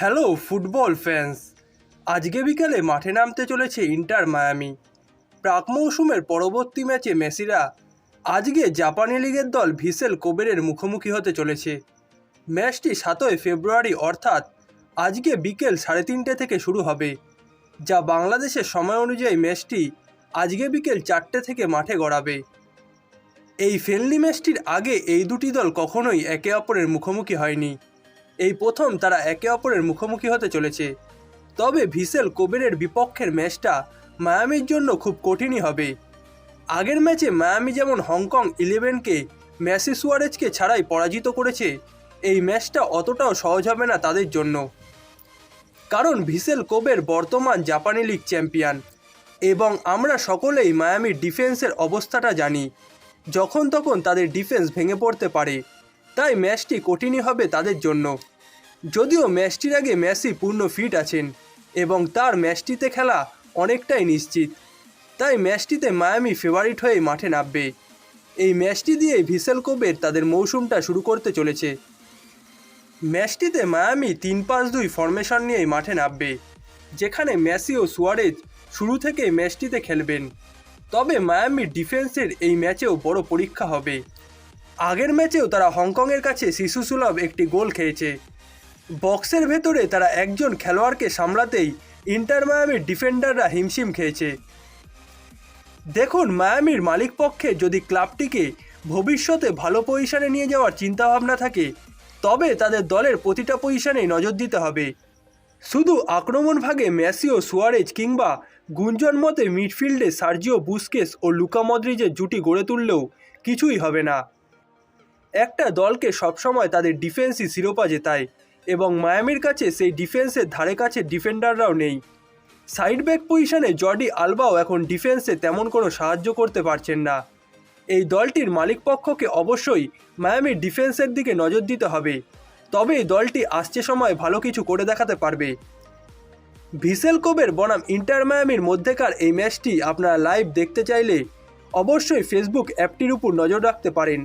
Hello football fans. আজকে বিকালে মাঠে নামতে চলেছে ইন্টার মায়ামি। প্রাক মৌসুমের পরবর্তী ম্যাচে মেসিরা আজকে জাপানি লিগের দল ভিসেল কোবেরের মুখোমুখি হতে চলেছে। ম্যাচটি সাতই ফেব্রুয়ারি অর্থাৎ আজকে বিকেল সাড়ে তিনটে থেকে শুরু হবে, যা বাংলাদেশের সময় অনুযায়ী ম্যাচটি আজকে বিকেল চারটে থেকে মাঠে গড়াবে। এই ফ্রেন্ডলি ম্যাচটির আগে এই দুটি দল কখনোই একে অপরের মুখোমুখি হয়নি। এই প্রথম তারা একে অপরের মুখোমুখি হতে চলেছে। তবে ভিসেল কোবেরের বিপক্ষের ম্যাচটা মায়ামির জন্য খুব কঠিনই হবে। আগের ম্যাচে মায়ামি যেমন হংকং ইলেভেনকে ম্যাসি সুয়ারেজকে ছাড়াই পরাজিত করেছে, এই ম্যাচটা অতটাও সহজ হবে না তাদের জন্য। কারণ ভিসেল কোবের বর্তমান জাপানি লিগ চ্যাম্পিয়ন। এবং আমরা সকলেই মায়ামির ডিফেন্সের অবস্থাটা জানি। যখন তখন তাদের ডিফেন্স ভেঙে পড়তে পারে। তাই ম্যাচটি কঠিনই হবে তাদের জন্য। যদিও ম্যাচটির আগে মেসি পূর্ণ ফিট আছেন, এবং তার ম্যাচটিতে খেলা অনেকটাই নিশ্চিত। তাই ম্যাচটিতে মায়ামি ফেভারিট হয়ে মাঠে নামবে। এই ম্যাচটি দিয়ে ভিসেল কোবের তাদের মৌসুমটা শুরু করতে চলেছে। ম্যাচটিতে মায়ামি তিন পাঁচ দুই ফরমেশন নিয়েই মাঠে নামবে, যেখানে মেসি ও সুয়ারেজ শুরু থেকে ম্যাচটিতে খেলবেন। তবে মায়ামির ডিফেন্সের এই ম্যাচেও বড় পরীক্ষা হবে। আগের ম্যাচেও তারা হংকংয়ের কাছে শিশুসুলভ একটি গোল খেয়েছে। বক্সের ভেতরে তারা একজন খেলোয়াড়কে সামলাতেই ইন্টার মায়ামির ডিফেন্ডাররা হিমশিম খেয়েছে। দেখুন, মায়ামির মালিক পক্ষে যদি ক্লাবটিকে ভবিষ্যতে ভালো পজিশনে নিয়ে যাওয়ার চিন্তাভাবনা থাকে, তবে তাদের দলের প্রতিটা পজিশনেই নজর দিতে হবে। শুধু আক্রমণ ভাগে মেসি ও সুয়ারেজ কিংবা গুঞ্জন মতে মিডফিল্ডে সার্জিও বুস্কেস ও লুকা মদ্রিজের জুটি গড়ে তুললেও কিছুই হবে না। একটা দলকে সবসময় তাদের ডিফেন্সই শিরোপা জেতায়। এবং মায়ামির কাছে সেই ডিফেন্সের ধারে কাছে ডিফেন্ডাররাও নেই। সাইড ব্যাক পজিশনে জর্ডি আলবাও এখন ডিফেন্সে তেমন কোনো সাহায্য করতে পারছেন না। এই দলটির মালিকপক্ষকে অবশ্যই মায়ামির ডিফেন্সের দিকে নজর দিতে হবে। তবে দলটি আসছে সময় ভালো কিছু করে দেখাতে পারবে। ভিসেল কোবের বনাম ইন্টার মায়ামির মধ্যেকার এই ম্যাচটি আপনারা লাইভ দেখতে চাইলে অবশ্যই ফেসবুক অ্যাপটির উপর নজর রাখতে পারেন।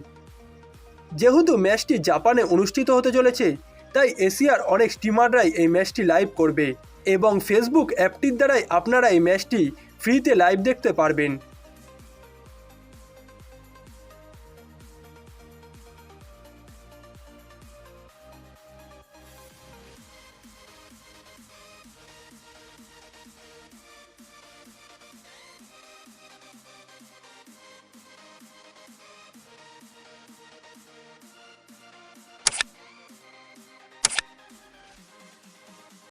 যেহেতু ম্যাচটি জাপানে অনুষ্ঠিত হতে চলেছে তাই এশিয়ার অনেক স্টিমাররাই এই ম্যাচটি লাইভ করবে এবং ফেসবুক অ্যাপটির দ্বারাই আপনারা এই ম্যাচটি ফ্রিতে লাইভ দেখতে পারবেন।